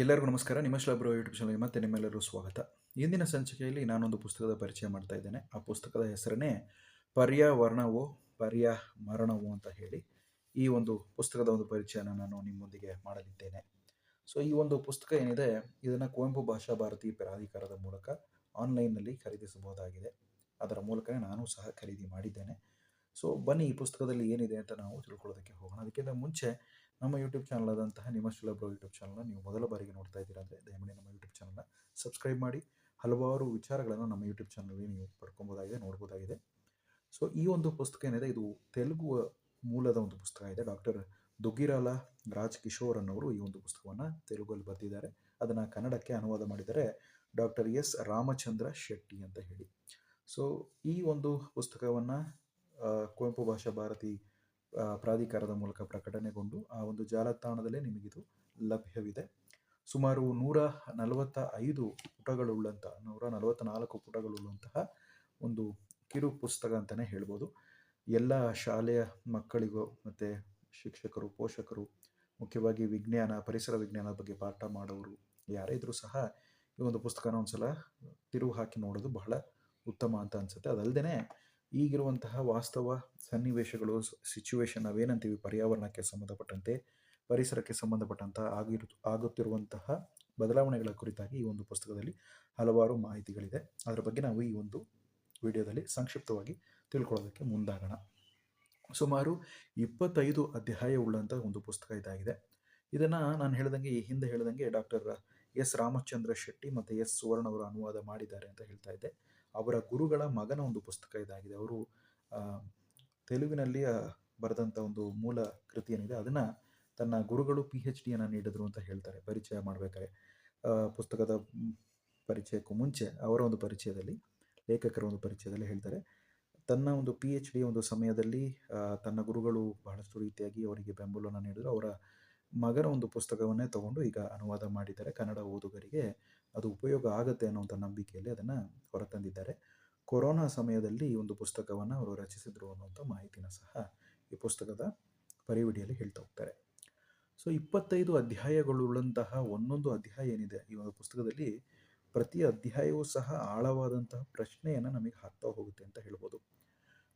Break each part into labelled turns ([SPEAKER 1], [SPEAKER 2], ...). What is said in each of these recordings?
[SPEAKER 1] ಎಲ್ಲರಿಗೂ ನಮಸ್ಕಾರ. ನಿಮ್ಮ ಬ್ರೋ ಯೂಟ್ಯೂಬ್ ಚಾನಲ್ಗೆ ಮತ್ತೆ ನಿಮ್ಮೆಲ್ಲರೂ ಸ್ವಾಗತ. ಇಂದಿನ ಸಂಚಿಕೆಯಲ್ಲಿ ನಾನೊಂದು ಪುಸ್ತಕದ ಪರಿಚಯ ಮಾಡ್ತಾ ಇದ್ದೇನೆ. ಆ ಪುಸ್ತಕದ ಹೆಸರನ್ನೇ ಪರ್ಯಾವರಣವೋ ಪರ್ಯ ಮರಣವೋ ಅಂತ ಹೇಳಿ ಈ ಒಂದು ಪುಸ್ತಕದ ಒಂದು ಪರಿಚಯನ ನಾನು ನಿಮ್ಮೊಂದಿಗೆ ಮಾಡಲಿದ್ದೇನೆ. ಸೊ ಈ ಒಂದು ಪುಸ್ತಕ ಏನಿದೆ, ಇದನ್ನು ಕುವೆಂಪು ಭಾಷಾ ಭಾರತಿ ಪ್ರಾಧಿಕಾರದ ಮೂಲಕ ಆನ್ಲೈನ್ನಲ್ಲಿ ಖರೀದಿಸಬಹುದಾಗಿದೆ. ಅದರ ಮೂಲಕನೇ ನಾನು ಸಹ ಖರೀದಿ ಮಾಡಿದ್ದೇನೆ. ಸೊ ಬನ್ನಿ ಈ ಪುಸ್ತಕದಲ್ಲಿ ಏನಿದೆ ಅಂತ ನಾವು ತಿಳ್ಕೊಳ್ಳೋದಕ್ಕೆ ಹೋಗೋಣ. ಅದಕ್ಕಿಂತ ಮುಂಚೆ ನಮ್ಮ ಯೂಟ್ಯೂಬ್ ಚಾನಲ್ ಆದಂತಹ ನಿಮ್ಮ ಸುಲಭ ಯೂಟ್ಯೂಬ್ ಚಾನಲ್ನ ನೀವು ಮೊದಲ ಬಾರಿಗೆ ನೋಡ್ತಾ ಇದ್ದೀರಾ ಅಂದರೆ ದಯಮಾಡಿ ನಮ್ಮ ಯೂಟ್ಯೂಬ್ ಚಾನಲ್ನ ಸಬ್ಸ್ಕ್ರೈಬ್ ಮಾಡಿ. ಹಲವಾರು ವಿಚಾರಗಳನ್ನು ನಮ್ಮ ಯೂಟ್ಯೂಬ್ ಚಾನಲ್ಗೆ ನೀವು ಪಡ್ಕೊಬೋದಾಗಿದೆ ನೋಡ್ಬೋದಾಗಿದೆ ಸೊ ಈ ಒಂದು ಪುಸ್ತಕ ಏನಿದೆ, ಇದು ತೆಲುಗು ಮೂಲದ ಒಂದು ಪುಸ್ತಕ ಇದೆ. ಡಾಕ್ಟರ್ ದುಗ್ಗಿರಾಲ ರಾಜ್ ಕಿಶೋರ್ ಅನ್ನೋರು ಈ ಒಂದು ಪುಸ್ತಕವನ್ನು ತೆಲುಗಲ್ಲಿ ಬರೆದಿದ್ದಾರೆ. ಅದನ್ನು ಕನ್ನಡಕ್ಕೆ ಅನುವಾದ ಮಾಡಿದರೆ ಡಾಕ್ಟರ್ ಎಸ್ ರಾಮಚಂದ್ರ ಶೆಟ್ಟಿ ಅಂತ ಹೇಳಿ. ಸೊ ಈ ಒಂದು ಪುಸ್ತಕವನ್ನು ಕುವೆಂಪು ಭಾಷಾ ಭಾರತಿ ಪ್ರಾಧಿಕಾರದ ಮೂಲಕ ಪ್ರಕಟಣೆಗೊಂಡು ಆ ಒಂದು ಜಾಲತಾಣದಲ್ಲೇ ನಿಮಗಿದು ಲಭ್ಯವಿದೆ. ಸುಮಾರು ನೂರ ನಲವತ್ತ ಐದು ಪುಟಗಳುಳ್ಳಂತಹ ನೂರ ನಲವತ್ತ ನಾಲ್ಕು ಪುಟಗಳುಳ್ಳಂತಹ ಒಂದು ಕಿರು ಪುಸ್ತಕ ಅಂತಲೇ ಹೇಳ್ಬೋದು. ಎಲ್ಲ ಶಾಲೆಯ ಮಕ್ಕಳಿಗೂ ಮತ್ತು ಶಿಕ್ಷಕರು, ಪೋಷಕರು, ಮುಖ್ಯವಾಗಿ ವಿಜ್ಞಾನ, ಪರಿಸರ ವಿಜ್ಞಾನದ ಬಗ್ಗೆ ಪಾಠ ಮಾಡೋರು ಯಾರೇ ಇದ್ರೂ ಸಹ ಈ ಒಂದು ಪುಸ್ತಕನ ಒಂದು ಸಲ ತಿರುವು ಹಾಕಿ ನೋಡೋದು ಬಹಳ ಉತ್ತಮ ಅಂತ ಅನಿಸುತ್ತೆ. ಅದಲ್ಲದೆ ಈಗಿರುವಂತಹ ವಾಸ್ತವ ಸನ್ನಿವೇಶಗಳು ಸಿಚುವೇಶನ್ ನಾವೇನಂತೀವಿ? ಪರ್ಯಾವರಣಕ್ಕೆ ಸಂಬಂಧಪಟ್ಟಂತೆ, ಪರಿಸರಕ್ಕೆ ಸಂಬಂಧಪಟ್ಟಂತಹ ಆಗಿರು, ಆಗುತ್ತಿರುವಂತಹ ಬದಲಾವಣೆಗಳ ಕುರಿತಾಗಿ ಈ ಒಂದು ಪುಸ್ತಕದಲ್ಲಿ ಹಲವಾರು ಮಾಹಿತಿಗಳಿದೆ. ಅದರ ಬಗ್ಗೆ ನಾವು ಈ ಒಂದು ವಿಡಿಯೋದಲ್ಲಿ ಸಂಕ್ಷಿಪ್ತವಾಗಿ ತಿಳ್ಕೊಳ್ಳೋದಕ್ಕೆ ಮುಂದಾಗೋಣ. ಸುಮಾರು ಇಪ್ಪತ್ತೈದು ಅಧ್ಯಾಯವುಳ್ಳಂಥ ಒಂದು ಪುಸ್ತಕ ಇದಾಗಿದೆ. ಇದನ್ನು ನಾನು ಹೇಳಿದಂಗೆ, ಈ ಹಿಂದೆ ಹೇಳಿದಂಗೆ ಡಾಕ್ಟರ್ ಎಸ್ ರಾಮಚಂದ್ರ ಶೆಟ್ಟಿ ಮತ್ತು ಎಸ್ ಸುವರ್ಣ ಅವರು ಅನುವಾದ ಮಾಡಿದ್ದಾರೆ ಅಂತ ಹೇಳ್ತಾ ಇದ್ದೆ. ಅವರ ಗುರುಗಳ ಮಗನ ಒಂದು ಪುಸ್ತಕ ಇದಾಗಿದೆ. ಅವರು ತೆಲುಗಿನಲ್ಲಿ ಬರೆದಂಥ ಒಂದು ಮೂಲ ಕೃತಿ ಏನಿದೆ, ಅದನ್ನು ತನ್ನ ಗುರುಗಳು ಪಿ ಎಚ್ ಡಿಯನ್ನು ನೀಡಿದ್ರು ಅಂತ ಹೇಳ್ತಾರೆ. ಪರಿಚಯ ಮಾಡಬೇಕಾದ್ರೆ. ಪುಸ್ತಕದ ಪರಿಚಯಕ್ಕೂ ಮುಂಚೆ ಅವರ ಒಂದು ಪರಿಚಯದಲ್ಲಿ, ಲೇಖಕರ ಒಂದು ಪರಿಚಯದಲ್ಲಿ ಹೇಳ್ತಾರೆ, ತನ್ನ ಒಂದು ಪಿ ಎಚ್ ಡಿ ಒಂದು ಸಮಯದಲ್ಲಿ ತನ್ನ ಗುರುಗಳು ಬಹಳಷ್ಟು ರೀತಿಯಾಗಿ ಅವರಿಗೆ ಬೆಂಬಲವನ್ನು ನೀಡಿದರು. ಅವರ ಮಗನ ಒಂದು ಪುಸ್ತಕವನ್ನೇ ತಗೊಂಡು ಈಗ ಅನುವಾದ ಮಾಡಿದ್ದಾರೆ ಕನ್ನಡ ಓದುಗರಿಗೆ. ಅದು ಉಪಯೋಗ ಆಗುತ್ತೆ ಅನ್ನೋಂಥ ನಂಬಿಕೆಯಲ್ಲಿ ಅದನ್ನು ಹೊರತಂದಿದ್ದಾರೆ. ಕೊರೋನಾ ಸಮಯದಲ್ಲಿ ಒಂದು ಪುಸ್ತಕವನ್ನು ಅವರು ರಚಿಸಿದರು ಅನ್ನೋಂಥ ಮಾಹಿತಿನ ಸಹ ಈ ಪುಸ್ತಕದ ಪರಿವಿಡಿಯಲ್ಲಿ ಹೇಳ್ತಾ ಹೋಗ್ತಾರೆ. ಸೊ, ಇಪ್ಪತ್ತೈದು ಅಧ್ಯಾಯಗಳುಳ್ಳಂತಹ ಒಂದೊಂದು ಅಧ್ಯಾಯ ಏನಿದೆ ಈ ಒಂದು ಪುಸ್ತಕದಲ್ಲಿ ಪ್ರತಿ ಅಧ್ಯಾಯವೂ ಸಹ ಆಳವಾದಂತಹ ಪ್ರಶ್ನೆಯನ್ನು ನಮಗೆ ಹಾಕ್ತಾ ಹೋಗುತ್ತೆ ಅಂತ ಹೇಳ್ಬೋದು.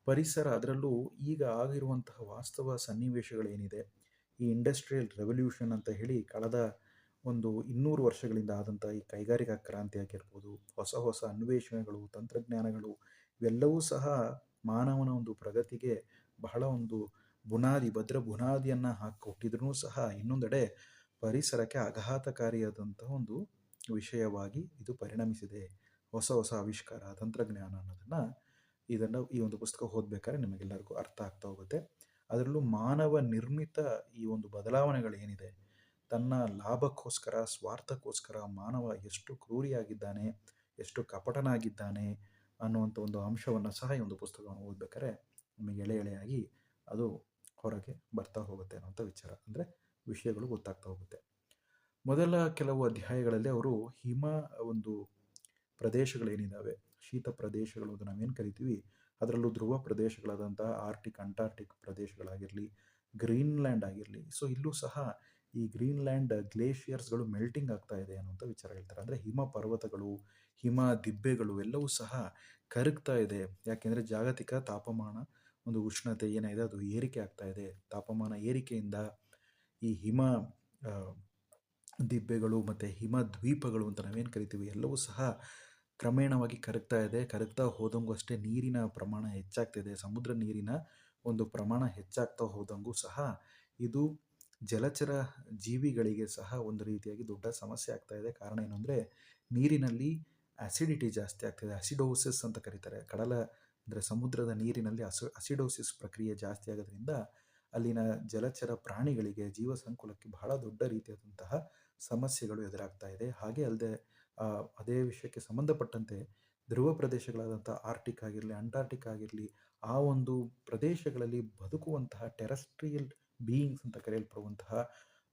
[SPEAKER 1] ಪರಿಸರ ಅದರಲ್ಲೂ ಈಗ ಆಗಿರುವಂತಹ ವಾಸ್ತವ ಸನ್ನಿವೇಶಗಳೇನಿದೆ ಈ ಇಂಡಸ್ಟ್ರಿಯಲ್ ರೆವಲ್ಯೂಷನ್ ಅಂತ ಹೇಳಿ ಕಳೆದ ಒಂದು ಇನ್ನೂರು ವರ್ಷಗಳಿಂದ ಆದಂಥ ಈ ಕೈಗಾರಿಕಾ ಕ್ರಾಂತಿ ಆಗಿರ್ಬೋದು, ಹೊಸ ಹೊಸ ಅನ್ವೇಷಣೆಗಳು, ತಂತ್ರಜ್ಞಾನಗಳು, ಇವೆಲ್ಲವೂ ಸಹ ಮಾನವನ ಒಂದು ಪ್ರಗತಿಗೆ ಬಹಳ ಒಂದು ಬುನಾದಿ, ಭದ್ರ ಬುನಾದಿಯನ್ನು ಹಾಕಿಕೊಟ್ಟಿದ್ರೂ ಸಹ ಇನ್ನೊಂದೆಡೆ ಪರಿಸರಕ್ಕೆ ಆಘಾತಕಾರಿಯಾದಂಥ ಒಂದು ವಿಷಯವಾಗಿ ಇದು ಪರಿಣಮಿಸಿದೆ. ಹೊಸ ಹೊಸ ಆವಿಷ್ಕಾರ, ತಂತ್ರಜ್ಞಾನ ಅನ್ನೋದನ್ನು ಇದನ್ನು ಈ ಒಂದು ಪುಸ್ತಕ ಓದ್ಬೇಕಾದ್ರೆ ನಿಮಗೆಲ್ಲರಿಗೂ ಅರ್ಥ ಆಗ್ತಾ ಹೋಗುತ್ತೆ. ಅದರಲ್ಲೂ ಮಾನವ ನಿರ್ಮಿತ ಈ ಒಂದು ಬದಲಾವಣೆಗಳೇನಿದೆ? ತನ್ನ ಲಾಭಕ್ಕೋಸ್ಕರ, ಸ್ವಾರ್ಥಕ್ಕೋಸ್ಕರ ಮಾನವ ಎಷ್ಟು ಕ್ರೂರಿಯಾಗಿದ್ದಾನೆ, ಎಷ್ಟು ಕಪಟನಾಗಿದ್ದಾನೆ ಅನ್ನುವಂಥ ಒಂದು ಅಂಶವನ್ನು ಸಹ ಈ ಒಂದು ಪುಸ್ತಕವನ್ನು ಓದಬೇಕಾದ್ರೆ ನಮಗೆ ಎಳೆ ಎಳೆಯಾಗಿ ಅದು ಹೊರಗೆ ಬರ್ತಾ ಹೋಗುತ್ತೆ ಅನ್ನುವಂಥ ವಿಚಾರ. ಅಂದರೆ ವಿಷಯಗಳು ಗೊತ್ತಾಗ್ತಾ ಹೋಗುತ್ತೆ. ಮೊದಲ ಕೆಲವು ಅಧ್ಯಾಯಗಳಲ್ಲಿ ಅವರು ಹಿಮ ಒಂದು ಪ್ರದೇಶಗಳೇನಿದ್ದಾವೆ, ಶೀತ ಪ್ರದೇಶಗಳು ಅಂತ ನಾವೇನು ಕರಿತೀವಿ? ಅದರಲ್ಲೂ ಧ್ರುವ ಪ್ರದೇಶಗಳಾದಂತಹ ಆರ್ಟಿಕ್ ಅಂಟಾರ್ಟಿಕ್ ಪ್ರದೇಶಗಳಾಗಿರಲಿ, ಗ್ರೀನ್ಲ್ಯಾಂಡ್ ಆಗಿರಲಿ, ಸೊ ಇಲ್ಲೂ ಸಹ ಈ ಗ್ರೀನ್ಲ್ಯಾಂಡ್ ಗ್ಲೇಷಿಯರ್ಸ್ಗಳು ಮೆಲ್ಟಿಂಗ್ ಆಗ್ತಾ ಇದೆ ಅನ್ನುವಂಥ ವಿಚಾರ ಹೇಳ್ತಾರೆ. ಅಂದರೆ ಹಿಮ ಪರ್ವತಗಳು, ಹಿಮ ದಿಬ್ಬೆಗಳು ಎಲ್ಲವೂ ಸಹ ಕರಗ್ತಾ ಇದೆ. ಯಾಕೆಂದರೆ ಜಾಗತಿಕ ತಾಪಮಾನ ಒಂದು ಉಷ್ಣತೆ ಏನಿದೆ ಅದು ಏರಿಕೆ ಆಗ್ತಾ ಇದೆ. ತಾಪಮಾನ ಏರಿಕೆಯಿಂದ ಈ ಹಿಮ ದಿಬ್ಬೆಗಳು ಮತ್ತು ಹಿಮ ದ್ವೀಪಗಳು ಅಂತ ನಾವೇನು ಕರಿತೀವಿ ಎಲ್ಲವೂ ಸಹ ಕ್ರಮೇಣವಾಗಿ ಕರಗ್ತಾ ಇದೆ. ಕರಗ್ತಾ ಹೋದಂಗೂ ಅಷ್ಟೇ ನೀರಿನ ಪ್ರಮಾಣ ಹೆಚ್ಚಾಗ್ತಿದೆ. ಸಮುದ್ರ ನೀರಿನ ಒಂದು ಪ್ರಮಾಣ ಹೆಚ್ಚಾಗ್ತಾ ಹೋದಂಗೂ ಸಹ ಇದು ಜಲಚರ ಜೀವಿಗಳಿಗೆ ಸಹ ಒಂದು ರೀತಿಯಾಗಿ ದೊಡ್ಡ ಸಮಸ್ಯೆ ಆಗ್ತಾ ಇದೆ. ಕಾರಣ ಏನು ಅಂದರೆ ನೀರಿನಲ್ಲಿ ಆ್ಯಸಿಡಿಟಿ ಜಾಸ್ತಿ ಆಗ್ತಿದೆ. ಅಸಿಡೋಸಿಸ್ ಅಂತ ಕರೀತಾರೆ. ಕಡಲ ಅಂದರೆ ಸಮುದ್ರದ ನೀರಿನಲ್ಲಿ ಅಸು ಅಸಿಡೋಸಿಸ್ ಪ್ರಕ್ರಿಯೆ ಜಾಸ್ತಿ ಆಗೋದ್ರಿಂದ ಅಲ್ಲಿನ ಜಲಚರ ಪ್ರಾಣಿಗಳಿಗೆ ಜೀವ ಸಂಕುಲಕ್ಕೆ ಬಹಳ ದೊಡ್ಡ ರೀತಿಯಾದಂತಹ ಸಮಸ್ಯೆಗಳು ಎದುರಾಗ್ತಾ ಇದೆ. ಹಾಗೆ ಅಲ್ಲದೆ ಅದೇ ವಿಷಯಕ್ಕೆ ಸಂಬಂಧಪಟ್ಟಂತೆ ಧ್ರುವ ಪ್ರದೇಶಗಳಾದಂಥ ಆರ್ಟಿಕ್ ಆಗಿರಲಿ, ಅಂಟಾರ್ಟಿಕ್ ಆಗಿರಲಿ, ಆ ಒಂದು ಪ್ರದೇಶಗಳಲ್ಲಿ ಬದುಕುವಂತಹ ಟೆರೆಸ್ಟ್ರಿಯಲ್ ಬೀಯಿಂಗ್ಸ್ ಅಂತ ಕರೆಯಲ್ಪಡುವಂತಹ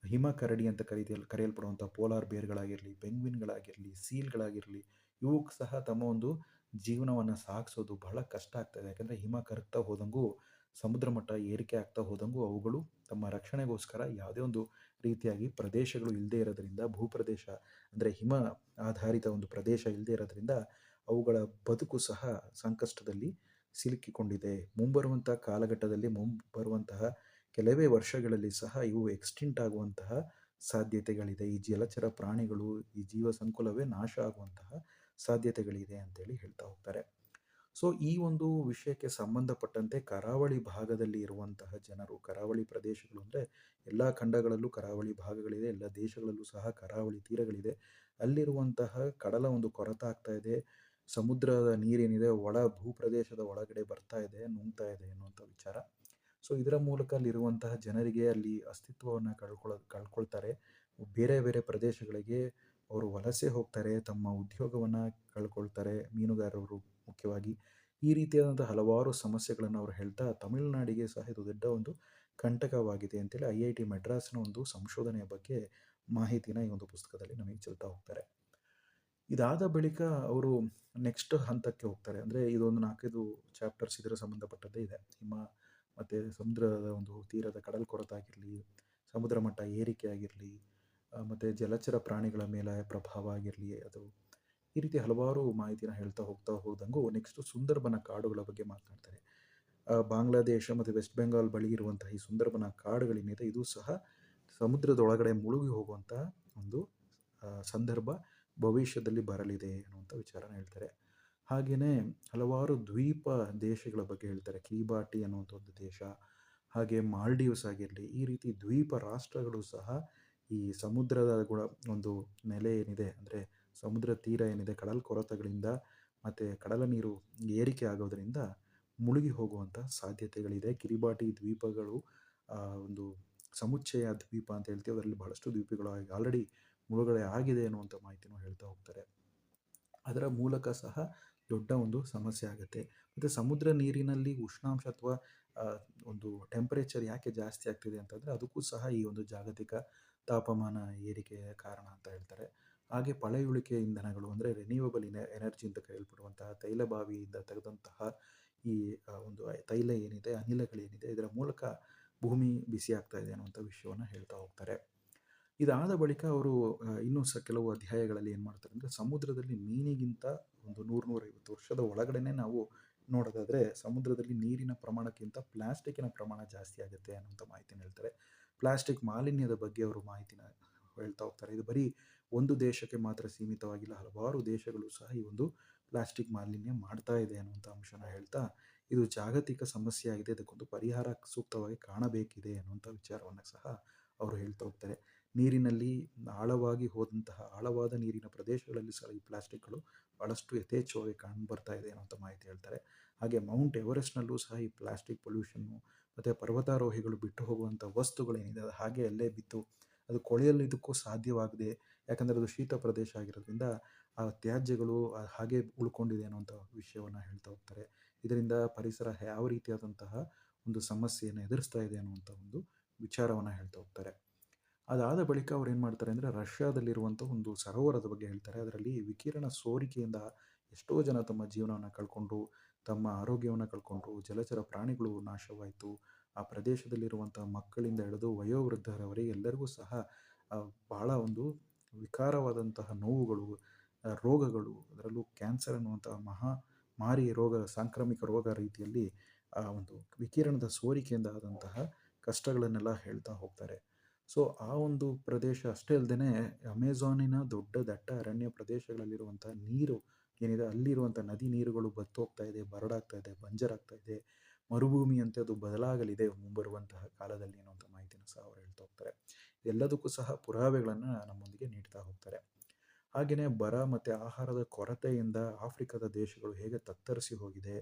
[SPEAKER 1] ಹಿಮ ಕರಡಿ ಅಂತ ಕರೀತಿಯಲ್ಲಿ ಕರೆಯಲ್ಪಡುವಂಥ ಪೋಲಾರ್ ಬೇರ್ಗಳಾಗಿರಲಿ ಬೆಂಗ್ವಿನ್ಗಳಾಗಿರಲಿ ಸೀಲ್ಗಳಾಗಿರಲಿ ಇವಕ್ಕೆ ಸಹ ತಮ್ಮ ಒಂದು ಜೀವನವನ್ನು ಸಾಗಿಸೋದು ಬಹಳ ಕಷ್ಟ ಆಗ್ತದೆ. ಯಾಕಂದರೆ ಹಿಮ ಕರಗ್ತಾ ಹೋದಂಗೂ, ಸಮುದ್ರ ಮಟ್ಟ ಏರಿಕೆ ಆಗ್ತಾ ಹೋದಂಗೂ ಅವುಗಳು ತಮ್ಮ ರಕ್ಷಣೆಗೋಸ್ಕರ ಯಾವುದೇ ಒಂದು ರೀತಿಯಾಗಿ ಪ್ರದೇಶಗಳು ಇಲ್ಲದೇ ಇರೋದ್ರಿಂದ, ಭೂಪ್ರದೇಶ ಅಂದರೆ ಹಿಮ ಆಧಾರಿತ ಒಂದು ಪ್ರದೇಶ ಇಲ್ಲದೇ ಇರೋದ್ರಿಂದ ಅವುಗಳ ಬದುಕು ಸಹ ಸಂಕಷ್ಟದಲ್ಲಿ ಸಿಲುಕಿಕೊಂಡಿದೆ. ಮುಂಬರುವಂತಹ ಕಾಲಘಟ್ಟದಲ್ಲಿ ಮುಂಬರುವಂತಹ ಕೆಲವೇ ವರ್ಷಗಳಲ್ಲಿ ಸಹ ಇವು ಎಕ್ಸ್ಟಿಂಟ್ ಆಗುವಂತಹ ಸಾಧ್ಯತೆಗಳಿದೆ. ಈ ಜಲಚರ ಪ್ರಾಣಿಗಳು, ಈ ಜೀವ ಸಂಕುಲವೇ ನಾಶ ಆಗುವಂತಹ ಸಾಧ್ಯತೆಗಳಿದೆ ಅಂತೇಳಿ ಹೇಳ್ತಾ ಹೋಗ್ತಾರೆ. ಸೊ, ಈ ಒಂದು ವಿಷಯಕ್ಕೆ ಸಂಬಂಧಪಟ್ಟಂತೆ ಕರಾವಳಿ ಭಾಗದಲ್ಲಿ ಇರುವಂತಹ ಜನರು, ಕರಾವಳಿ ಪ್ರದೇಶಗಳು ಅಂದರೆ ಎಲ್ಲ ಖಂಡಗಳಲ್ಲೂ ಕರಾವಳಿ ಭಾಗಗಳಿದೆ, ಎಲ್ಲ ದೇಶಗಳಲ್ಲೂ ಸಹ ಕರಾವಳಿ ತೀರಗಳಿದೆ. ಅಲ್ಲಿರುವಂತಹ ಕಡಲ ಒಂದು ಕೊರತ ಆಗ್ತಾ ಇದೆ, ಸಮುದ್ರದ ನೀರೇನಿದೆ, ಒಳ ಭೂಪ್ರದೇಶದ ಒಳಗಡೆ ಬರ್ತಾ ಇದೆ, ನುಂಗ್ತಾ ಇದೆ ಅನ್ನುವಂಥ ವಿಚಾರ. ಸೊ, ಇದರ ಮೂಲಕ ಅಲ್ಲಿರುವಂತಹ ಜನರಿಗೆ ಅಲ್ಲಿ ಅಸ್ತಿತ್ವವನ್ನು ಕಳ್ಕೊಳ್ಳೋ ಕಳ್ಕೊಳ್ತಾರೆ. ಬೇರೆ ಬೇರೆ ಪ್ರದೇಶಗಳಿಗೆ ಅವರು ವಲಸೆ ಹೋಗ್ತಾರೆ, ತಮ್ಮ ಉದ್ಯೋಗವನ್ನು ಕಳ್ಕೊಳ್ತಾರೆ, ಮೀನುಗಾರರು ಮುಖ್ಯವಾಗಿ ಈ ರೀತಿಯಾದಂಥ ಹಲವಾರು ಸಮಸ್ಯೆಗಳನ್ನು ಅವರು ಹೇಳ್ತಾ ತಮಿಳುನಾಡಿಗೆ ಸಹ ಇದು ದೊಡ್ಡ ಒಂದು ಕಂಟಕವಾಗಿದೆ ಅಂತೇಳಿ ಐ ಐ ಟಿ ಮೆಡ್ರಾಸ್ನ ಒಂದು ಸಂಶೋಧನೆಯ ಬಗ್ಗೆ ಮಾಹಿತಿನ ಈ ಒಂದು ಪುಸ್ತಕದಲ್ಲಿ ನಮಗೆ ಚೆಲ್ತಾ ಹೋಗ್ತಾರೆ. ಇದಾದ ಬಳಿಕ ಅವರು ನೆಕ್ಸ್ಟ್ ಹಂತಕ್ಕೆ ಹೋಗ್ತಾರೆ. ಅಂದರೆ ಇದೊಂದು ನಾಲ್ಕೈದು ಚಾಪ್ಟರ್ಸ್ ಇದರ ಸಂಬಂಧಪಟ್ಟದ್ದೇ ಇದೆ. ಹಿಮ ಮತ್ತು ಸಮುದ್ರದ ಒಂದು ತೀರದ ಕಡಲ್ ಕೊರತ ಆಗಿರಲಿ, ಸಮುದ್ರ ಮಟ್ಟ ಏರಿಕೆ ಆಗಿರಲಿ ಮತ್ತು ಜಲಚರ ಪ್ರಾಣಿಗಳ ಮೇಲೆ ಪ್ರಭಾವ ಆಗಿರಲಿ, ಅದು ಈ ರೀತಿ ಹಲವಾರು ಮಾಹಿತಿನ ಹೇಳ್ತಾ ಹೋಗ್ತಾ ಹೋದಂಗೂ ನೆಕ್ಸ್ಟು ಸುಂದರ್ಬನ ಕಾಡುಗಳ ಬಗ್ಗೆ ಮಾತನಾಡ್ತಾರೆ. ಬಾಂಗ್ಲಾದೇಶ ಮತ್ತು ವೆಸ್ಟ್ ಬೆಂಗಾಲ್ ಬಳಿ ಇರುವಂತಹ ಈ ಸುಂದರ್ಬನ ಕಾಡುಗಳೇನಿದೆ ಇದು ಸಹ ಸಮುದ್ರದೊಳಗಡೆ ಮುಳುಗಿ ಹೋಗುವಂತಹ ಒಂದು ಸಂದರ್ಭ ಭವಿಷ್ಯದಲ್ಲಿ ಬರಲಿದೆ ಅನ್ನುವಂಥ ವಿಚಾರನ ಹೇಳ್ತಾರೆ. ಹಾಗೆಯೇ ಹಲವಾರು ದ್ವೀಪ ದೇಶಗಳ ಬಗ್ಗೆ ಹೇಳ್ತಾರೆ. ಕೀಬಾಟಿ ಅನ್ನುವಂಥ ಒಂದು ದೇಶ, ಹಾಗೆ ಮಾಲ್ಡೀವ್ಸ್ ಆಗಿರಲಿ, ಈ ರೀತಿ ದ್ವೀಪ ರಾಷ್ಟ್ರಗಳು ಸಹ ಈ ಸಮುದ್ರದ ಗುಣ ಒಂದು ನೆಲೆ ಏನಿದೆ ಅಂದರೆ ಸಮುದ್ರ ತೀರ ಏನಿದೆ, ಕಡಲ್ ಕೊರತೆಗಳಿಂದ ಮತ್ತು ಕಡಲ ನೀರು ಏರಿಕೆ ಆಗೋದರಿಂದ ಮುಳುಗಿ ಹೋಗುವಂಥ ಸಾಧ್ಯತೆಗಳಿದೆ. ಕಿರಿಬಾಟಿ ದ್ವೀಪಗಳು ಒಂದು ಸಮುಚ್ಚಯ ದ್ವೀಪ ಅಂತ ಹೇಳ್ತೀವಿ, ಅದರಲ್ಲಿ ಬಹಳಷ್ಟು ದ್ವೀಪಗಳು ಆಲ್ರೆಡಿ ಮುಳುಗಡೆ ಆಗಿದೆ ಅನ್ನುವಂಥ ಮಾಹಿತಿನೂ ಹೇಳ್ತಾ ಹೋಗ್ತಾರೆ. ಅದರ ಮೂಲಕ ಸಹ ದೊಡ್ಡ ಒಂದು ಸಮಸ್ಯೆ ಆಗುತ್ತೆ. ಮತ್ತು ಸಮುದ್ರ ನೀರಿನಲ್ಲಿ ಉಷ್ಣಾಂಶ ಅಥವಾ ಒಂದು ಟೆಂಪರೇಚರ್ ಯಾಕೆ ಜಾಸ್ತಿ ಆಗ್ತಿದೆ ಅಂತಂದರೆ, ಅದಕ್ಕೂ ಸಹ ಈ ಒಂದು ಜಾಗತಿಕ ತಾಪಮಾನ ಏರಿಕೆಯ ಕಾರಣ ಅಂತ ಹೇಳ್ತಾರೆ. ಹಾಗೆ ಪಳೆಯುಳಿಕೆ ಇಂಧನಗಳು ಅಂದರೆ ರಿನ್ಯೂವಬಲ್ ಎನರ್ಜಿ ಅಂತ ಕರೆಯಲ್ಪಡುವಂತಹ ತೈಲ ಬಾವಿಯಿಂದ ತೆಗೆದಂತಹ ಈ ಒಂದು ತೈಲ ಏನಿದೆ ಅನಿಲಗಳೇನಿದೆ ಇದರ ಮೂಲಕ ಭೂಮಿ ಬಿಸಿ ಆಗ್ತಾ ಇದೆ ಅನ್ನುವಂಥ ವಿಷಯವನ್ನು ಹೇಳ್ತಾ ಹೋಗ್ತಾರೆ. ಇದಾದ ಬಳಿಕ ಅವರು ಇನ್ನೂ ಸಹ ಕೆಲವು ಅಧ್ಯಾಯಗಳಲ್ಲಿ ಏನು ಮಾಡ್ತಾರೆ ಅಂದರೆ ಸಮುದ್ರದಲ್ಲಿ ಮೀನಿಗಿಂತ ಒಂದು ನೂರು ನೂರೈವತ್ತು ವರ್ಷದ ಒಳಗಡೆನೆ ನಾವು ನೋಡೋದಾದರೆ ಸಮುದ್ರದಲ್ಲಿ ನೀರಿನ ಪ್ರಮಾಣಕ್ಕಿಂತ ಪ್ಲಾಸ್ಟಿಕ್ಕಿನ ಪ್ರಮಾಣ ಜಾಸ್ತಿ ಆಗುತ್ತೆ ಅನ್ನುವಂಥ ಮಾಹಿತಿನ ಹೇಳ್ತಾರೆ. ಪ್ಲಾಸ್ಟಿಕ್ ಮಾಲಿನ್ಯದ ಬಗ್ಗೆ ಅವರು ಮಾಹಿತಿನ ಹೇಳ್ತಾ ಹೋಗ್ತಾರೆ. ಇದು ಬರೀ ಒಂದು ದೇಶಕ್ಕೆ ಮಾತ್ರ ಸೀಮಿತವಾಗಿಲ್ಲ, ಹಲವಾರು ದೇಶಗಳು ಸಹ ಈ ಒಂದು ಪ್ಲಾಸ್ಟಿಕ್ ಮಾಲಿನ್ಯ ಮಾಡ್ತಾ ಇದೆ ಅನ್ನುವಂಥ ಅಂಶನ ಹೇಳ್ತಾ, ಇದು ಜಾಗತಿಕ ಸಮಸ್ಯೆ ಆಗಿದೆ ಇದಕ್ಕೊಂದು ಪರಿಹಾರ ಸೂಕ್ತವಾಗಿ ಕಾಣಬೇಕಿದೆ ಅನ್ನುವಂಥ ವಿಚಾರವನ್ನು ಸಹ ಅವರು ಹೇಳ್ತಾ ಹೋಗ್ತಾರೆ. ನೀರಿನಲ್ಲಿ ಆಳವಾಗಿ ಹೋದಂತಹ, ಆಳವಾದ ನೀರಿನ ಪ್ರದೇಶಗಳಲ್ಲಿ ಸಹ ಈ ಪ್ಲಾಸ್ಟಿಕ್ಗಳು ಭಾಳಷ್ಟು ಯಥೇಚ್ಛವಾಗಿ ಕಾಣಬರ್ತಾ ಬರ್ತಾ ಇದೆ ಅನ್ನೋಂಥ ಮಾಹಿತಿ ಹೇಳ್ತಾರೆ. ಹಾಗೆ ಮೌಂಟ್ ಎವರೆಸ್ಟ್ನಲ್ಲೂ ಸಹ ಈ ಪ್ಲಾಸ್ಟಿಕ್ ಪೊಲ್ಯೂಷನ್ನು ಮತ್ತು ಪರ್ವತಾರೋಹಿಗಳು ಬಿಟ್ಟು ಹೋಗುವಂಥ ವಸ್ತುಗಳೇನಿದೆ, ಅದು ಹಾಗೆ ಅಲ್ಲೇ ಬಿತ್ತು. ಅದು ಕೊಳೆಯಲ್ಲಿದ್ದಕ್ಕೂ ಸಾಧ್ಯವಾಗದೆ, ಯಾಕಂದರೆ ಅದು ಶೀತ ಪ್ರದೇಶ ಆಗಿರೋದ್ರಿಂದ ಆ ತ್ಯಾಜ್ಯಗಳು ಹಾಗೆ ಉಳ್ಕೊಂಡಿದೆ ಅನ್ನುವಂಥ ವಿಷಯವನ್ನು ಹೇಳ್ತಾ ಹೋಗ್ತಾರೆ. ಇದರಿಂದ ಪರಿಸರ ಯಾವ ರೀತಿಯಾದಂತಹ ಒಂದು ಸಮಸ್ಯೆಯನ್ನು ಎದುರಿಸ್ತಾ ಇದೆ ಅನ್ನುವಂಥ ಒಂದು ವಿಚಾರವನ್ನು ಹೇಳ್ತಾ ಹೋಗ್ತಾರೆ. ಅದಾದ ಬಳಿಕ ಅವ್ರು ಏನು ಮಾಡ್ತಾರೆ ಅಂದರೆ ರಷ್ಯಾದಲ್ಲಿರುವಂಥ ಒಂದು ಸರೋವರದ ಬಗ್ಗೆ ಹೇಳ್ತಾರೆ. ಅದರಲ್ಲಿ ವಿಕಿರಣ ಸೋರಿಕೆಯಿಂದ ಎಷ್ಟೋ ಜನ ತಮ್ಮ ಜೀವನವನ್ನು ಕಳ್ಕೊಂಡ್ರು ತಮ್ಮ ಆರೋಗ್ಯವನ್ನು ಕಳ್ಕೊಂಡ್ರು ಜಲಚರ ಪ್ರಾಣಿಗಳು ನಾಶವಾಯಿತು. ಆ ಪ್ರದೇಶದಲ್ಲಿರುವಂಥ ಮಕ್ಕಳಿಂದ ಹಿಡಿದು ವಯೋವೃದ್ಧರವರೆಗೆ ಎಲ್ಲರಿಗೂ ಸಹ ಬಹಳ ಒಂದು ವಿಕಾರವಾದಂತಹ ನೋವುಗಳು ರೋಗಗಳು, ಅದರಲ್ಲೂ ಕ್ಯಾನ್ಸರ್ ಅನ್ನುವಂತಹ ಮಹಾ ಮಾರಿ ರೋಗ, ಸಾಂಕ್ರಾಮಿಕ ರೋಗ ರೀತಿಯಲ್ಲಿ, ಆ, ಒಂದು ವಿಕಿರಣದ ಸೋರಿಕೆಯಿಂದ ಆದಂತಹ ಕಷ್ಟಗಳನ್ನೆಲ್ಲ ಹೇಳ್ತಾ ಹೋಗ್ತಾರೆ. ಸೊ, ಆ ಒಂದು ಪ್ರದೇಶ ಅಷ್ಟೇ ಅಲ್ಲದೆ ಅಮೆಝಾನಿನ ದೊಡ್ಡ ದಟ್ಟ ಅರಣ್ಯ ಪ್ರದೇಶಗಳಲ್ಲಿರುವಂಥ ನೀರು ಏನಿದೆ ಅಲ್ಲಿರುವಂಥ ನದಿ ನೀರುಗಳು ಬತ್ತೋಗ್ತಾ ಇದೆ, ಬರಡಾಗ್ತಾ ಇದೆ, ಬಂಜರಾಗ್ತಾ ಇದೆ. ಮರುಭೂಮಿಯಂತೆ ಅದು ಬದಲಾಗಲಿದೆ ಮುಂಬರುವಂತಹ ಕಾಲದಲ್ಲಿ ಅನ್ನುವಂಥ ಮಾಹಿತಿನ ಸಹ ಅವರು ಹೇಳ್ತಾ ಹೋಗ್ತಾರೆ. ಎಲ್ಲದಕ್ಕೂ ಸಹ ಪುರಾವೆಗಳನ್ನು ನಮ್ಮೊಂದಿಗೆ ನೀಡ್ತಾ ಹೋಗ್ತಾರೆ. ಹಾಗೆಯೇ ಬರ ಮತ್ತು ಆಹಾರದ ಕೊರತೆಯಿಂದ ಆಫ್ರಿಕಾದ ದೇಶಗಳು ಹೇಗೆ ತತ್ತರಿಸಿ ಹೋಗಿದೆ,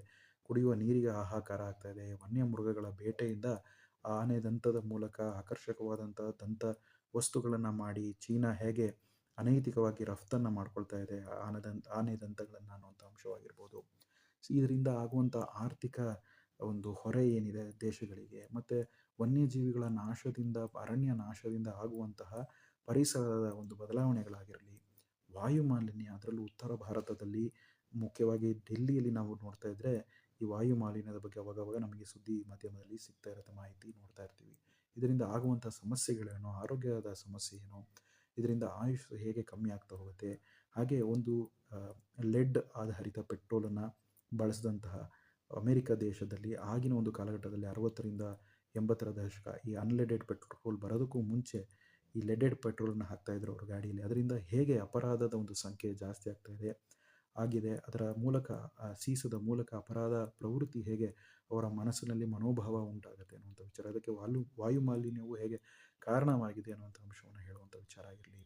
[SPEAKER 1] ಕುಡಿಯುವ ನೀರಿಗೆ ಹಾಹಾಕಾರ ಆಗ್ತಾ ಇದೆ ವನ್ಯ ಮೃಗಗಳ ಬೇಟೆಯಿಂದ ಆನೆ ದಂತದ ಮೂಲಕ ಆಕರ್ಷಕವಾದಂಥ ದಂತ ವಸ್ತುಗಳನ್ನು ಮಾಡಿ ಚೀನಾ ಹೇಗೆ ಅನೈತಿಕವಾಗಿ ರಫ್ತನ್ನು ಮಾಡ್ಕೊಳ್ತಾ ಇದೆ ಆನೆ ದಂತ ಆನೆ ದಂತಗಳನ್ನು ಅನ್ನುವಂಥ ಅಂಶವಾಗಿರ್ಬೋದು. ಇದರಿಂದ ಆಗುವಂಥ ಆರ್ಥಿಕ ಒಂದು ಹೊರೆ ಏನಿದೆ ದೇಶಗಳಿಗೆ. ಮತ್ತು ವನ್ಯಜೀವಿಗಳ ನಾಶದಿಂದ, ಅರಣ್ಯ ನಾಶದಿಂದ ಆಗುವಂತಹ ಪರಿಸರದ ಒಂದು ಬದಲಾವಣೆಗಳಾಗಿರಲಿ, ವಾಯು ಮಾಲಿನ್ಯ ಅದರಲ್ಲೂ ಉತ್ತರ ಭಾರತದಲ್ಲಿ ಮುಖ್ಯವಾಗಿ ಡೆಲ್ಲಿಯಲ್ಲಿ ನಾವು ನೋಡ್ತಾ ಇದ್ದರೆ ಈ ವಾಯು ಮಾಲಿನ್ಯದ ಬಗ್ಗೆ ಅವಾಗವಾಗ ನಮಗೆ ಸುದ್ದಿ ಮಾಧ್ಯಮದಲ್ಲಿ ಸಿಗ್ತಾ ಇರುತ್ತೆ, ಮಾಹಿತಿ ನೋಡ್ತಾ ಇರ್ತೀವಿ. ಇದರಿಂದ ಆಗುವಂಥ ಸಮಸ್ಯೆಗಳೇನು, ಆರೋಗ್ಯದ ಸಮಸ್ಯೆ ಏನು, ಇದರಿಂದ ಆಯುಷ್ ಹೇಗೆ ಕಮ್ಮಿ ಆಗ್ತಾ ಹೋಗುತ್ತೆ, ಹಾಗೆ ಒಂದು ಲೆಡ್ ಆಧಾರಿತ ಪೆಟ್ರೋಲನ್ನು ಬಳಸಿದಂತಹ ಅಮೆರಿಕ ದೇಶದಲ್ಲಿ ಆಗಿನ ಒಂದು ಕಾಲಘಟ್ಟದಲ್ಲಿ ಅರವತ್ತರಿಂದ ಎಂಬತ್ತರ ದಶಕ ಈ ಅನ್ಲೆಡೆಡ್ ಪೆಟ್ರೋಲ್ ಬರೋದಕ್ಕೂ ಮುಂಚೆ ಈ ಲೆಡೆಡ್ ಪೆಟ್ರೋಲನ್ನು ಹಾಕ್ತಾಯಿದ್ರು ಅವ್ರ ಗಾಡಿಯಲ್ಲಿ. ಅದರಿಂದ ಹೇಗೆ ಅಪರಾಧದ ಒಂದು ಸಂಖ್ಯೆ ಜಾಸ್ತಿ ಆಗ್ತಾ ಆಗಿದೆ, ಅದರ ಮೂಲಕ ಸೀಸದ ಮೂಲಕ ಅಪರಾಧ ಪ್ರವೃತ್ತಿ ಹೇಗೆ ಅವರ ಮನಸ್ಸಿನಲ್ಲಿ ಮನೋಭಾವ ಉಂಟಾಗುತ್ತೆ ಅನ್ನುವಂಥ ವಿಚಾರ. ಅದಕ್ಕೆ ವಾಯು ವಾಯು ಮಾಲಿನ್ಯವು ಹೇಗೆ ಕಾರಣವಾಗಿದೆ ಅನ್ನುವಂಥ ಅಂಶವನ್ನು ಹೇಳುವಂಥ ವಿಚಾರ ಆಗಿರಲಿ.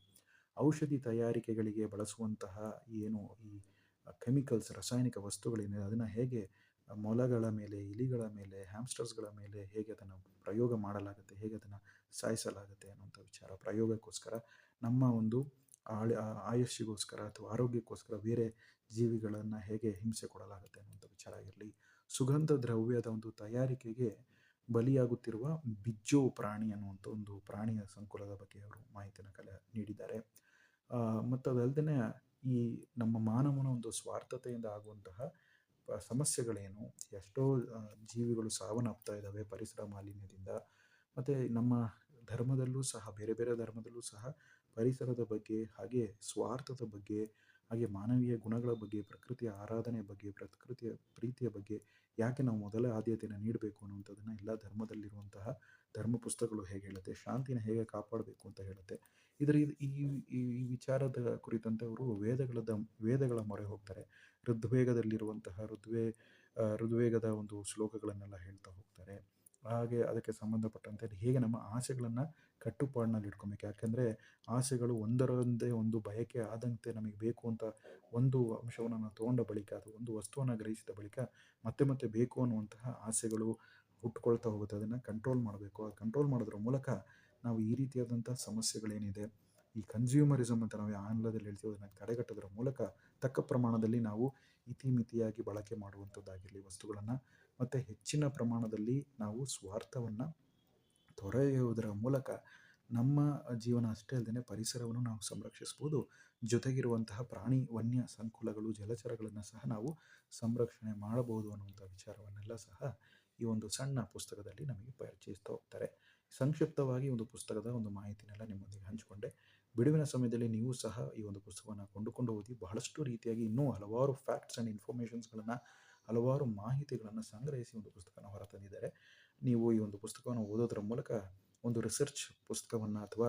[SPEAKER 1] ಔಷಧಿ ತಯಾರಿಕೆಗಳಿಗೆ ಬಳಸುವಂತಹ ಏನು ಈ ಕೆಮಿಕಲ್ಸ್ ರಾಸಾಯನಿಕ ವಸ್ತುಗಳೇನಿದೆ ಅದನ್ನು ಹೇಗೆ ಮೊಲಗಳ ಮೇಲೆ, ಇಲಿಗಳ ಮೇಲೆ ಹ್ಯಾಮ್ಸ್ಟರ್ಸ್ಗಳ ಮೇಲೆ ಹೇಗೆ ಅದನ್ನು ಪ್ರಯೋಗ ಮಾಡಲಾಗುತ್ತೆ, ಹೇಗೆ ಅದನ್ನು ಸಾಯಿಸಲಾಗುತ್ತೆ ಅನ್ನುವಂಥ ವಿಚಾರ. ಪ್ರಯೋಗಕ್ಕೋಸ್ಕರ ನಮ್ಮ ಒಂದು ಆಳ ಆಯುಷ್ಯಗೋಸ್ಕರ ಅಥವಾ ಆರೋಗ್ಯಕ್ಕೋಸ್ಕರ ಬೇರೆ ಜೀವಿಗಳನ್ನು ಹೇಗೆ ಹಿಂಸೆ ಕೊಡಲಾಗುತ್ತೆ ಅನ್ನುವಂಥ ವಿಚಾರ ಆಗಿರಲಿ. ಸುಗಂಧ ದ್ರವ್ಯದ ಒಂದು ತಯಾರಿಕೆಗೆ ಬಲಿಯಾಗುತ್ತಿರುವ ಬಿಜ್ಜೋ ಪ್ರಾಣಿ ಅನ್ನುವಂಥ ಒಂದು ಪ್ರಾಣಿಯ ಸಂಕುಲದ ಬಗ್ಗೆ ಅವರು ಮಾಹಿತಿಯನ್ನು ಕಲೆ ನೀಡಿದ್ದಾರೆ. ಮತ್ತು ಅದಲ್ಲದೆ ಈ ನಮ್ಮ ಮಾನವನ ಒಂದು ಸ್ವಾರ್ಥತೆಯಿಂದ ಆಗುವಂತಹ ಸಮಸ್ಯೆಗಳೇನು? ಎಷ್ಟೋ ಜೀವಿಗಳು ಸಾವನ್ನಪ್ತಾ ಇದ್ದಾವೆ ಪರಿಸರ ಮಾಲಿನ್ಯದಿಂದ. ಮತ್ತು ನಮ್ಮ ಧರ್ಮದಲ್ಲೂ ಸಹ, ಬೇರೆ ಬೇರೆ ಧರ್ಮದಲ್ಲೂ ಸಹ ಪರಿಸರದ ಬಗ್ಗೆ, ಹಾಗೆ ಸ್ವಾರ್ಥದ ಬಗ್ಗೆ, ಹಾಗೆ ಮಾನವೀಯ ಗುಣಗಳ ಬಗ್ಗೆ, ಪ್ರಕೃತಿಯ ಆರಾಧನೆ ಬಗ್ಗೆ, ಪ್ರಕೃತಿಯ ಪ್ರೀತಿಯ ಬಗ್ಗೆ ಯಾಕೆ ನಾವು ಮೊದಲ ಆದ್ಯತೆಯನ್ನು ನೀಡಬೇಕು ಅನ್ನುವಂಥದ್ದನ್ನು ಎಲ್ಲ ಧರ್ಮದಲ್ಲಿರುವಂತಹ ಧರ್ಮ ಪುಸ್ತಕಗಳು ಹೇಗೆ ಹೇಳುತ್ತೆ? ಶಾಂತಿನ ಹೇಗೆ ಕಾಪಾಡಬೇಕು ಅಂತ ಹೇಳುತ್ತೆ? ಇದರ ಈ, ಈ- ವಿಚಾರದ ಕುರಿತಂತೆ ಅವರು ವೇದಗಳದ, ವೇದಗಳ ಮೊರೆ ಹೋಗ್ತಾರೆ. ಋಗ್ವೇಗದಲ್ಲಿರುವಂತಹ ಋಗ್ವೇ ಋದ್ವೇಗದ ಒಂದು ಶ್ಲೋಕಗಳನ್ನೆಲ್ಲ ಹೇಳ್ತಾ ಹೋಗ್ತಾರೆ. ಹಾಗೆ ಅದಕ್ಕೆ ಸಂಬಂಧಪಟ್ಟಂತೆ ಹೇಗೆ ನಮ್ಮ ಆಸೆಗಳನ್ನು ಕಟ್ಟುಪಾಡಿನಲ್ಲಿ ಇಟ್ಕೊಬೇಕು ಯಾಕೆಂದರೆ ಆಸೆಗಳು ಒಂದರೊಂದೇ ಒಂದು ಬಯಕೆ ಆದಂತೆ ನಮಗೆ ಬೇಕು ಅಂತ ಒಂದು ಅಂಶವನ್ನು ನಾವು ತೊಗೊಂಡ ಬಳಿಕ ಅಥವಾ ಒಂದು ವಸ್ತುವನ್ನು ಗ್ರಹಿಸಿದ ಬಳಿಕ ಮತ್ತೆ ಮತ್ತೆ ಬೇಕು ಅನ್ನುವಂತಹ ಆಸೆಗಳು ಹುಟ್ಕೊಳ್ತಾ ಹೋಗುತ್ತೆ. ಅದನ್ನು ಕಂಟ್ರೋಲ್ ಮಾಡಬೇಕು. ಆ ಕಂಟ್ರೋಲ್ ಮಾಡೋದ್ರ ಮೂಲಕ ನಾವು ಈ ರೀತಿಯಾದಂಥ ಸಮಸ್ಯೆಗಳೇನಿದೆ, ಈ ಕನ್ಸ್ಯೂಮರಿಸಮ್ ಅಂತ ನಾವು ಆಂಗ್ಲದಲ್ಲಿ ಹೇಳ್ತೀವಿ ಅದನ್ನು ತಡೆಗಟ್ಟೋದ್ರ ಮೂಲಕ ತಕ್ಕ ಪ್ರಮಾಣದಲ್ಲಿ ನಾವು ಇತಿಮಿತಿಯಾಗಿ ಬಳಕೆ ಮಾಡುವಂಥದ್ದಾಗಿರಲಿ ವಸ್ತುಗಳನ್ನು. ಮತ್ತು ಹೆಚ್ಚಿನ ಪ್ರಮಾಣದಲ್ಲಿ ನಾವು ಸ್ವಾರ್ಥವನ್ನು ತೊರೆಯುವುದರ ಮೂಲಕ ನಮ್ಮ ಜೀವನ ಅಷ್ಟೇ ಅಲ್ಲದೆ ಪರಿಸರವನ್ನು ನಾವು ಸಂರಕ್ಷಿಸ್ಬೋದು. ಜೊತೆಗಿರುವಂತಹ ಪ್ರಾಣಿ, ವನ್ಯ ಸಂಕುಲಗಳು, ಜಲಚರಗಳನ್ನು ಸಹ ನಾವು ಸಂರಕ್ಷಣೆ ಮಾಡಬಹುದು ಅನ್ನುವಂಥ ವಿಚಾರವನ್ನೆಲ್ಲ ಸಹ ಈ ಒಂದು ಸಣ್ಣ ಪುಸ್ತಕದಲ್ಲಿ ನಮಗೆ ಪರಿಚಯಿಸ್ತಾ ಹೋಗ್ತಾರೆ. ಸಂಕ್ಷಿಪ್ತವಾಗಿ ಒಂದು ಪುಸ್ತಕದ ಒಂದು ಮಾಹಿತಿನೆಲ್ಲ ನಿಮ್ಮೊಂದಿಗೆ ಹಂಚಿಕೊಂಡೆ. ಬಿಡುವಿನ ಸಮಯದಲ್ಲಿ ನೀವು ಸಹ ಈ ಒಂದು ಪುಸ್ತಕವನ್ನು ಕೊಂಡುಕೊಂಡು ಓದಿ ಬಹಳಷ್ಟು ರೀತಿಯಾಗಿ ಇನ್ನೂ ಹಲವಾರು ಫ್ಯಾಕ್ಟ್ಸ್ ಆ್ಯಂಡ್ ಇನ್ಫಾರ್ಮೇಷನ್ಸ್ಗಳನ್ನು ಹಲವಾರು ಮಾಹಿತಿಗಳನ್ನು ಸಂಗ್ರಹಿಸಿ ಒಂದು ಪುಸ್ತಕನ ಹೊರತಂದಿದ್ದಾರೆ. ನೀವು ಈ ಒಂದು ಪುಸ್ತಕವನ್ನು ಓದೋದ್ರ ಮೂಲಕ ಒಂದು ರಿಸರ್ಚ್ ಪುಸ್ತಕವನ್ನು ಅಥವಾ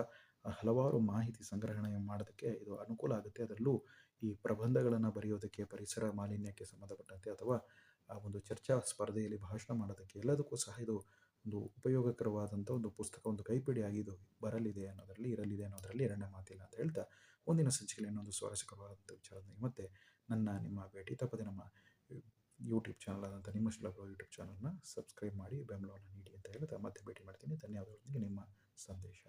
[SPEAKER 1] ಹಲವಾರು ಮಾಹಿತಿ ಸಂಗ್ರಹಣೆ ಮಾಡೋದಕ್ಕೆ ಇದು ಅನುಕೂಲ ಆಗುತ್ತೆ. ಅದರಲ್ಲೂ ಈ ಪ್ರಬಂಧಗಳನ್ನು ಬರೆಯೋದಕ್ಕೆ, ಪರಿಸರ ಮಾಲಿನ್ಯಕ್ಕೆ ಸಂಬಂಧಪಟ್ಟಂತೆ ಅಥವಾ ಆ ಒಂದು ಚರ್ಚಾ ಸ್ಪರ್ಧೆಯಲ್ಲಿ ಭಾಷಣ ಮಾಡೋದಕ್ಕೆ ಎಲ್ಲದಕ್ಕೂ ಸಹ ಇದು ಒಂದು ಉಪಯೋಗಕರವಾದಂಥ ಒಂದು ಪುಸ್ತಕ, ಒಂದು ಕೈಪಿಡಿಯಾಗಿ ಇದು ಬರಲಿದೆ ಅನ್ನೋದರಲ್ಲಿ, ಇರಲಿದೆ ಅನ್ನೋದರಲ್ಲಿ ಎರಡನೇ ಮಾತಿಲ್ಲ ಅಂತ ಹೇಳ್ತಾ ಮುಂದಿನ ಸಂಚಿಕೆಯಲ್ಲಿ ಇನ್ನೊಂದು ಸ್ವಾರಸ್ಯಕರವಾದಂಥ ವಿಚಾರದಲ್ಲಿ ಮತ್ತೆ ನನ್ನ ನಿಮ್ಮ ಭೇಟಿ ತಪ್ಪದೆ ನಮ್ಮ ಯೂಟ್ಯೂಬ್ ಚಾನಲ್ ಆದಂಥ ನಿಮ್ಮ ಶ್ಲೋಕ ಯೂಟ್ಯೂಬ್ ಚಾನಲ್ನ ಸಬ್ಸ್ಕ್ರೈಬ್ ಮಾಡಿ ಬೆಂಬಲವನ್ನು ನೀಡಿ ಅಂತ ಹೇಳ್ತಾ ಮತ್ತೆ ಭೇಟಿ ಮಾಡ್ತೀನಿ. ಧನ್ಯವಾದಗಳೊಂದಿಗೆ ನಿಮ್ಮ ಸಂದೇಶ.